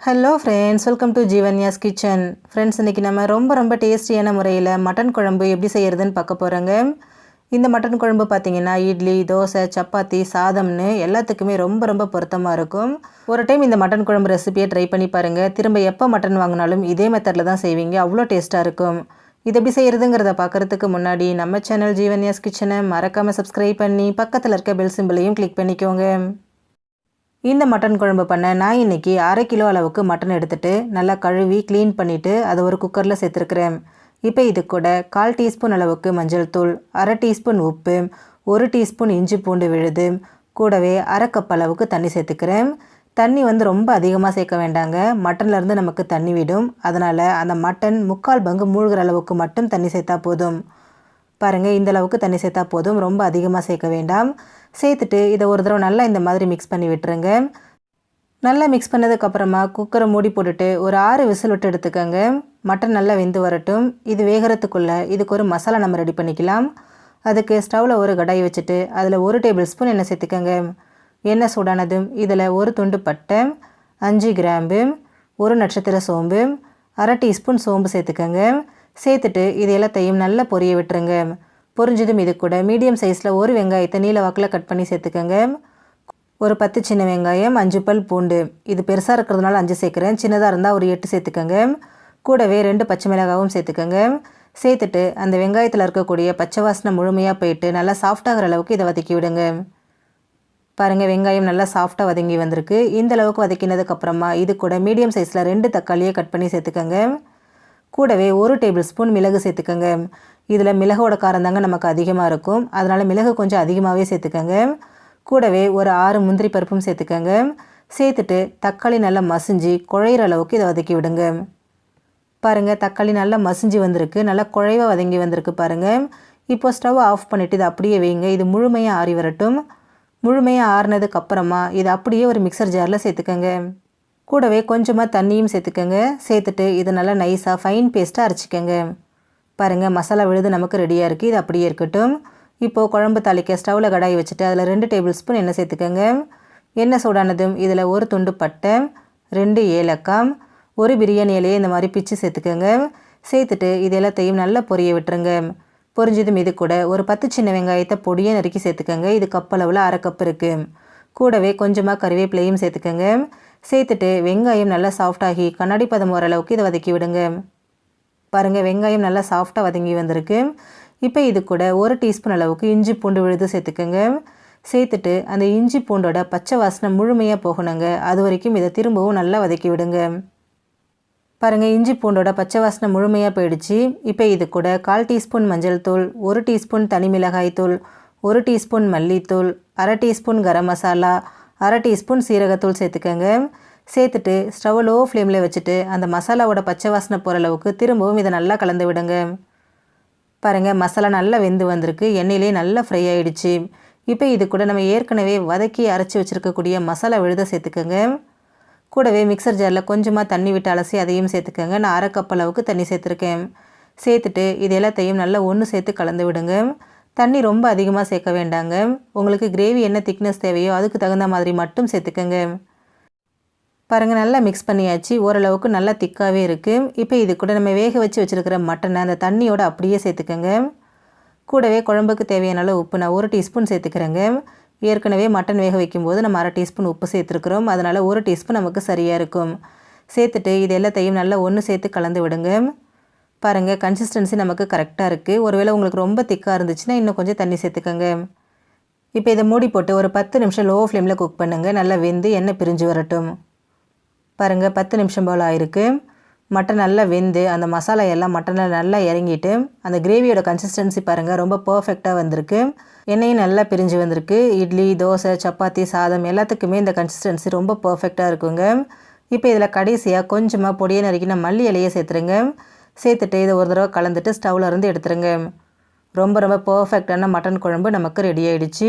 Hello friends welcome to Jeevanya's kitchen friends இன்றைக்கி நம்ம ரொம்ப ரொம்ப டேஸ்டியான முறையில் மட்டன் குழம்பு எப்படி செய்கிறதுன்னு பார்க்க போகிறோங்க இந்த மட்டன் குழம்பு பார்த்தீங்கன்னா இட்லி தோசை சப்பாத்தி சாதம்னு எல்லாத்துக்குமே ரொம்ப ரொம்ப பொருத்தமாக இருக்கும். ஒரு டைம் இந்த மட்டன் குழம்பு ரெசிபியை ட்ரை பண்ணி பாருங்கள் திரும்ப எப்போ மட்டன் வாங்கினாலும் இதே மெத்தடில் தான் செய்வீங்க. அவ்வளோ டேஸ்ட்டாக இருக்கும். இது எப்படி செய்கிறதுங்கிறத பார்க்குறதுக்கு முன்னாடி நம்ம சேனல் ஜீவன்யாஸ் கிச்சனை மறக்காமல் சப்ஸ்கிரைப் பண்ணி பக்கத்தில் இருக்க பெல் சிம்பிளையும் கிளிக் பண்ணிக்கோங்க. இந்த மட்டன் குழம்பு பண்ண நான் இன்றைக்கி அரை கிலோ அளவுக்கு மட்டன் எடுத்துகிட்டு நல்லா கழுவி க்ளீன் பண்ணிவிட்டு அதை ஒரு குக்கரில் சேர்த்துருக்குறேன். இப்போ இது கூட கால் டீஸ்பூன் அளவுக்கு மஞ்சள் தூள் அரை டீஸ்பூன் உப்பு ஒரு டீஸ்பூன் இஞ்சி பூண்டு விழுது கூடவே அரை கப் அளவுக்கு தண்ணி சேர்த்துக்கிறேன். தண்ணி வந்து ரொம்ப அதிகமாக சேர்க்க வேண்டாங்க. மட்டன்லேருந்து நமக்கு தண்ணி விடும். அதனால் அந்த மட்டன் முக்கால் பங்கு மூழ்கிற அளவுக்கு மட்டும் தண்ணி சேர்த்தா போதும். பாருங்கள் இந்த அளவுக்கு தண்ணி சேர்த்தா போதும். ரொம்ப அதிகமாக சேர்க்க வேண்டாம். சேர்த்துட்டு இதை ஒரு தடவை நல்லா இந்த மாதிரி மிக்ஸ் பண்ணி விட்டுருங்க. நல்லா மிக்ஸ் பண்ணதுக்கப்புறமா குக்கரை மூடி போட்டுட்டு ஒரு ஆறு விசில் விட்டு எடுத்துக்கோங்க. மட்டன் நல்லா வெந்து வரட்டும். இது வேகிறதுக்குள்ளே இதுக்கு ஒரு மசாலா நம்ம ரெடி பண்ணிக்கலாம். அதுக்கு ஸ்டவ்வில் ஒரு கடாய் வச்சுட்டு அதில் ஒரு டேபிள் ஸ்பூன் எண்ணெய் சேர்த்துக்கோங்க. எண்ணெய் சூடானதும் இதில் ஒரு துண்டு பட்டை அஞ்சு கிராம்பு ஒரு நட்சத்திர சோம்பு அரை டீஸ்பூன் சோம்பு சேர்த்துக்கோங்க. சேர்த்துட்டு இது எல்லாத்தையும் நல்லா பொரிய விட்டுருங்க. பொறிஞ்சதும் இது கூட. மீடியம் சைஸில் ஒரு வெங்காயத்தை நீல வாக்கில் கட் பண்ணி சேர்த்துக்கோங்க. ஒரு பத்து சின்ன வெங்காயம் அஞ்சு பல் பூண்டு. இது பெருசாக இருக்கிறதுனால அஞ்சு சேர்க்குறேன். சின்னதாக இருந்தால் ஒரு எட்டு சேர்த்துக்கோங்க. கூடவே ரெண்டு பச்சை மிளகாவும் சேர்த்துக்கோங்க. சேர்த்துட்டு அந்த வெங்காயத்தில் இருக்கக்கூடிய பச்சை வாசனை முழுமையாக போயிட்டு நல்லா சாஃப்டாகிற அளவுக்கு இதை வதக்கி விடுங்க. பாருங்கள் வெங்காயம் நல்லா சாஃப்டாக வதங்கி வந்திருக்கு. இந்த அளவுக்கு வதக்கினதுக்கப்புறமா இது கூட மீடியம் சைஸில் ரெண்டு தக்காளியை கட் பண்ணி சேர்த்துக்கோங்க. கூடவே ஒரு டேபிள் ஸ்பூன் மிளகு சேர்த்துக்கோங்க. இதில் மிளகோட காரம் தாங்க நமக்கு அதிகமாக இருக்கும். அதனால் மிளகு கொஞ்சம் அதிகமாகவே சேர்த்துக்கோங்க. கூடவே ஒரு ஆறு முந்திரி பருப்பும் சேர்த்துக்கோங்க. சேர்த்துட்டு தக்காளி நல்லா மசிஞ்சு குழையிற அளவுக்கு இதை வதக்கி விடுங்க. பாருங்கள் தக்காளி நல்லா மசிஞ்சு வந்திருக்கு. நல்லா குழைவாக வதங்கி வந்திருக்கு பாருங்கள் இப்போ ஸ்டவ் ஆஃப் பண்ணிவிட்டு இதை அப்படியே வைங்க. இது முழுமையாக ஆறி வரட்டும். முழுமையாக ஆறினதுக்கு அப்புறமா இதை அப்படியே ஒரு மிக்சர் ஜாரில் சேர்த்துக்கோங்க. கூடவே கொஞ்சமாக தண்ணியும் சேர்த்துக்கோங்க. சேர்த்துட்டு இதை நல்லா நைஸாக ஃபைன் பேஸ்ட்டாக அரைச்சிக்கோங்க. பாருங்கள் மசாலா விழுது நமக்கு ரெடியாக இருக்குது இது அப்படியே இருக்கட்டும். இப்போது குழம்பு தாளிக்க ஸ்டவ்வில் கடாய் வச்சுட்டு அதில் ரெண்டு டேபிள் ஸ்பூன் எண்ணெய் சேர்த்துக்கோங்க. எண்ணெய் சூடானதும் இதில் ஒரு துண்டு பட்டை ரெண்டு ஏலக்காய் ஒரு பிரியாணி இலையை இந்த மாதிரி பிச்சு சேர்த்துக்கோங்க. சேர்த்துட்டு இது எல்லாத்தையும் நல்லா பொரிய விட்டுருங்க. பொரிஞ்சதும் இது கூட ஒரு பத்து சின்ன வெங்காயத்தை பொடியை நறுக்கி சேர்த்துக்கோங்க. இது கப்பளவில் அரை கப் இருக்குது கூடவே கொஞ்சமாக கருவேப்பிலையும் சேர்த்துக்கோங்க. சேர்த்துட்டு வெங்காயம் நல்லா சாஃப்டாகி கண்ணாடி பதம் ஓரளவுக்கு இதை வதக்கி விடுங்க. பாருங்கள் வெங்காயம் நல்லா சாஃப்டாக வதங்கி வந்திருக்கு. இப்போ இது கூட ஒரு டீஸ்பூன் அளவுக்கு இஞ்சி பூண்டு விழுது சேர்த்துக்கோங்க. சேர்த்துட்டு அந்த இஞ்சி பூண்டோட பச்சை வாசனை முழுமையாக போகணுங்க. அது வரைக்கும் இதை திரும்பவும் நல்லா வதக்கி விடுங்க. பாருங்கள் இஞ்சி பூண்டோட பச்சை வாசனை முழுமையாக போயிடுச்சு. இப்போ இது கூட கால் டீஸ்பூன் மஞ்சள் தூள் ஒரு டீஸ்பூன் தனி மிளகாய் தூள் ஒரு டீஸ்பூன் மல்லித்தூள் அரை டீஸ்பூன் கரம் மசாலா அரை டீஸ்பூன் சீரகத்தூள் சேர்த்துக்கோங்க. சேர்த்துட்டு ஸ்டவ் லோ ஃப்ளேமில் வச்சுட்டு அந்த மசாலாவோட பச்சை வாசனை போகிற அளவுக்கு திரும்பவும் இதை நல்லா கலந்து விடுங்க. பாருங்கள் மசாலா நல்லா வெந்து வந்திருக்கு. எண்ணெயிலே நல்லா ஃப்ரை ஆகிடுச்சு இப்போ இது கூட நம்ம ஏற்கனவே வதக்கி அரைச்சி வச்சுருக்கக்கூடிய மசாலா விழுத சேர்த்துக்கோங்க. கூடவே மிக்சர் ஜாரில் கொஞ்சமாக தண்ணி விட்டு அலசி அதையும் சேர்த்துக்கோங்க. நான் அரை கப் அளவுக்கு தண்ணி சேர்த்துருக்கேன். சேர்த்துட்டு இது எல்லாத்தையும் நல்லா ஒன்று சேர்த்து கலந்து விடுங்க. தண்ணி ரொம்ப அதிகமாக சேர்க்க வேண்டாங்க. உங்களுக்கு கிரேவி என்ன திக்னஸ் தேவையோ அதுக்கு தகுந்த மாதிரி மட்டும் சேர்த்துக்கோங்க. பாருங்கள் நல்லா மிக்ஸ் பண்ணியாச்சு. ஓரளவுக்கு நல்லா திக்காகவே இருக்குது இப்போ இது கூட நம்ம வேக வச்சு வச்சுருக்கிற மட்டனை அந்த தண்ணியோடு அப்படியே சேர்த்துக்கோங்க. கூடவே குழம்புக்கு தேவையான அளவு உப்பு நான் ஒரு டீஸ்பூன் சேர்த்துக்கிறேங்க. ஏற்கனவே மட்டன் வேக வைக்கும்போது நம்ம அரை டீஸ்பூன் உப்பு சேர்த்துருக்குறோம். அதனால் ஒரு டீஸ்பூன் நமக்கு சரியாக இருக்கும். சேர்த்துட்டு இது எல்லாத்தையும் நல்லா ஒன்று சேர்த்து கலந்து விடுங்க. பாருங்கள் கன்சிஸ்டன்சி நமக்கு கரெக்டாக இருக்குது ஒருவேளை உங்களுக்கு ரொம்ப திக்காக இருந்துச்சுன்னா இன்னும் கொஞ்சம் தண்ணி சேர்த்துக்கோங்க. இப்போ இதை மூடி போட்டு ஒரு பத்து நிமிஷம் லோ ஃப்ளேமில் குக் பண்ணுங்கள் நல்லா வெந்து எண்ணெய் பிரிஞ்சு வரட்டும். பாருங்கள் பத்து நிமிஷம் போல் ஆயிருக்கு. மட்டன் நல்லா வெந்து அந்த மசாலா எல்லாம் மட்டனில் நல்லா இறங்கிட்டு அந்த கிரேவியோட கன்சிஸ்டன்சி பாருங்கள் ரொம்ப பர்ஃபெக்டாக வந்திருக்கு. எண்ணெயும் நல்லா பிரிஞ்சு வந்திருக்கு. இட்லி தோசை சப்பாத்தி சாதம் எல்லாத்துக்குமே இந்த கன்சிஸ்டன்சி ரொம்ப பர்ஃபெக்டாக இருக்குங்க. இப்போ இதில் கடைசியாக கொஞ்சமாக பொடியை நறுக்கின மல்லி இலையை சேர்த்துருங்க. சேர்த்துட்டு இதை ஒரு தடவை கலந்துட்டு ஸ்டவ்வில் இருந்து எடுத்துருங்க. ரொம்ப ரொம்ப பர்ஃபெக்டான மட்டன் குழம்பு நமக்கு ரெடி ஆகிடுச்சு